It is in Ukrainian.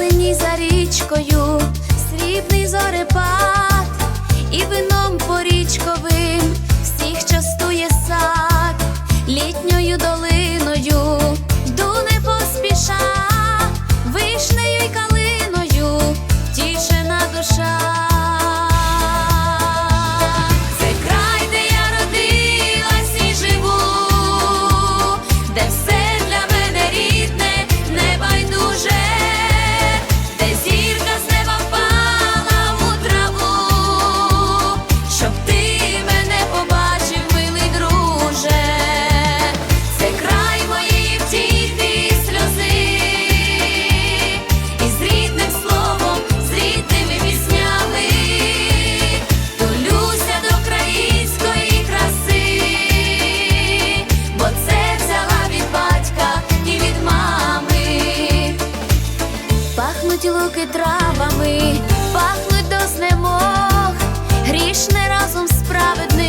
зеленій за річкою, срібний зорепад і вином поріч. пахнуть луки травами, пахнуть до знемог, грішне разом справедливо.